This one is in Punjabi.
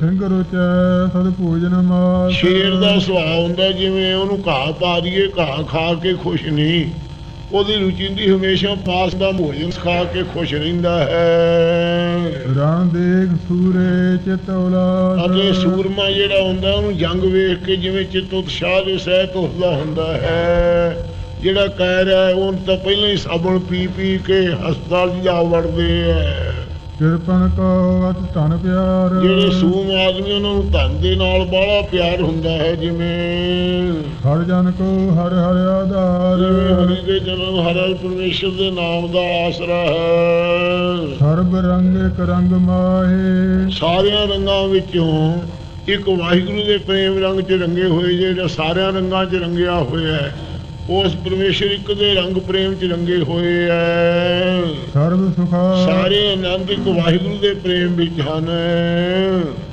ਸਿੰਘ ਰੁਚੈ ਸਦ ਭੋਜਨ ਮਾਸ। ਸ਼ੇਰ ਦਾ ਸੁਭਾਅ ਹੁੰਦਾ ਜਿਵੇਂ ਉਹਨੂੰ ਘਾਹ ਪਾ ਦਈਏ ਘਾਹ ਖਾ ਕੇ ਖੁਸ਼ ਨਹੀਂ। ਉਹਦੀ ਰੁਚਿੰਦੀ ਹਮੇਸ਼ਾ ਪਾਸ ਦਾ ਭੋਜਨ ਖਾ ਕੇ ਖੁਸ਼ ਰਹਿੰਦਾ ਹੈ। ਰਣ ਦੇਖ ਸੂਰੇ ਚਿਤ ਉਲਾਸ ਅਤੇ ਸੂਰਮਾ ਜਿਹੜਾ ਹੁੰਦਾ ਉਹਨੂੰ ਜੰਗ ਵੇਖ ਕੇ ਜਿਵੇਂ ਚਿੱਤ ਉਤਸ਼ਾਹ ਦੇ ਸਹਿਤ ਉੱਠਦਾ ਹੁੰਦਾ ਹੈ। ਜਿਹੜਾ ਕਹਿ ਰਿਹਾ ਹੈ, ਉਹਨ ਤਾਂ ਪਹਿਲਾਂ ਹੀ ਸਾਬਣ ਪੀ ਪੀ ਕੇ ਹਸਪਤਾਲ ਜਾ ਵੜਦੇ ਹੈ। ਕਿਰਪਨ ਕੋ ਅਤ ਧਨ ਪਿਆਰ। ਜਿਹੜੇ ਸੂਮ ਆਦਮੀ ਉਹਨਾਂ ਨੂੰ ਧਨ ਦੇ ਨਾਲ ਬਾਹਲਾ ਪਿਆਰ ਹੁੰਦਾ ਹੈ ਜਿਵੇਂ ਹਰ ਜਨ ਕੋ ਹਰ ਹਰ ਆਧਾਰ। ਹਰੀ ਦੇ ਜਨਮ ਹਰ ਪਰਮੇਸ਼ਰ ਦੇ ਨਾਮ ਦਾ ਆਸਰਾ ਹੈ। ਸਰਬ ਰੰਗ ਇਕ ਰੰਗ ਮਾਹੇ। ਸਾਰਿਆਂ ਰੰਗਾਂ ਵਿੱਚੋਂ ਇੱਕ ਵਾਹਿਗੁਰੂ ਦੇ ਪ੍ਰੇਮ ਰੰਗ 'ਚ ਰੰਗੇ ਹੋਏ ਜਿਹੜਾ ਸਾਰਿਆਂ ਰੰਗਾਂ 'ਚ ਰੰਗਿਆ ਹੋਇਆ ਹੈ ਉਸ ਪਰਮੇਸ਼ਰ ਇੱਕ ਦੇ ਰੰਗ ਪ੍ਰੇਮ 'ਚ ਰੰਗੇ ਹੋਏ ਹੈ। ਸਰਬ ਸੁਖਾ। ਸਾਰੇ ਆਨੰਦ ਇੱਕ ਵਾਹਿਗੁਰੂ ਦੇ ਪ੍ਰੇਮ ਵਿੱਚ ਹਨ।